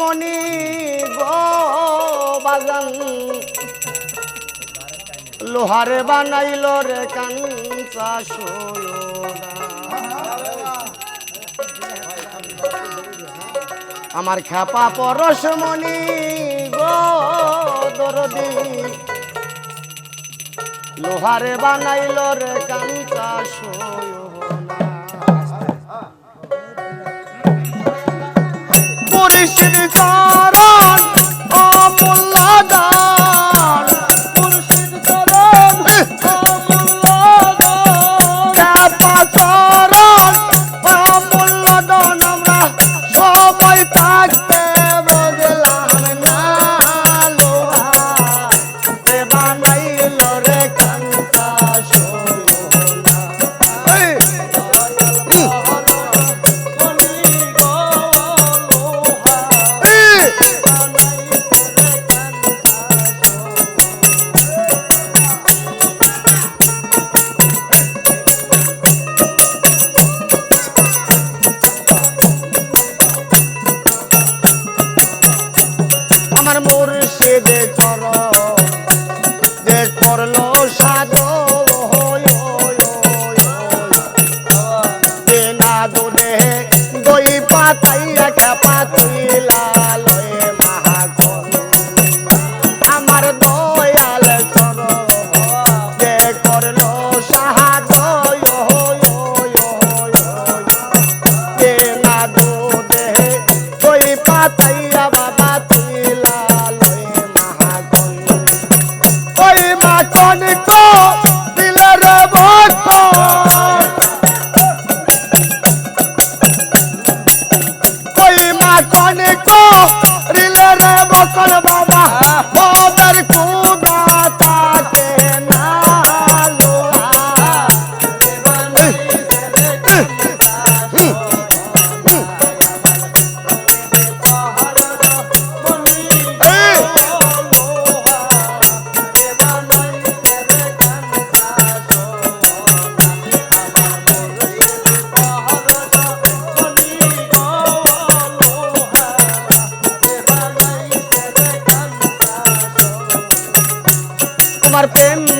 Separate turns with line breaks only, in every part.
মনি গো বাজান। লোহারে বানাইল রে কাঞ্চা আমার খেপা পরশ মনি গরদি লোহারে বানাইল রে কানসা সোয় পরিষ্কার কেঁদে চরণ। প্রেম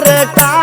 ಯಾರ ಕಾ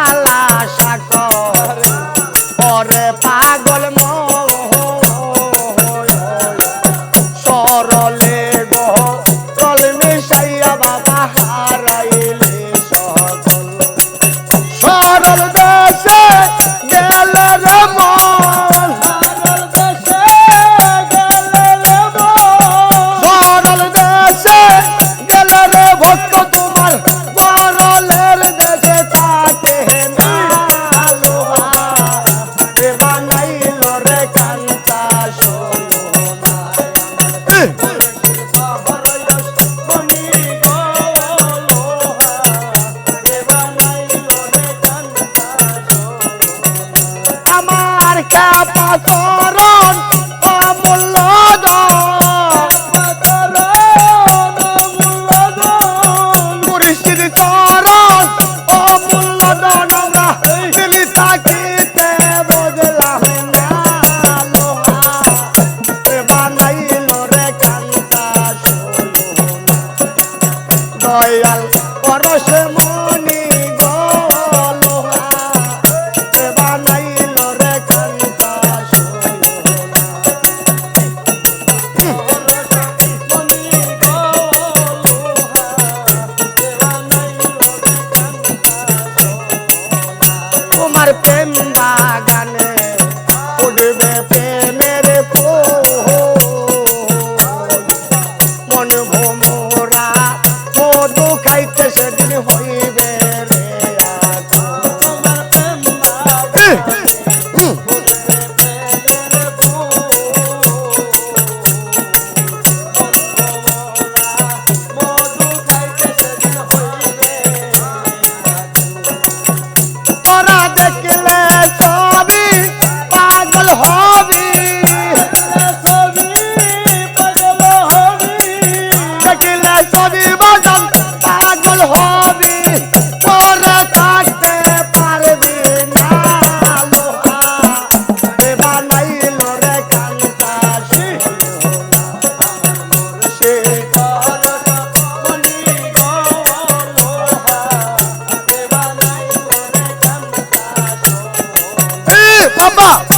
Papa.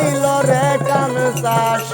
হইল রে কান চাষ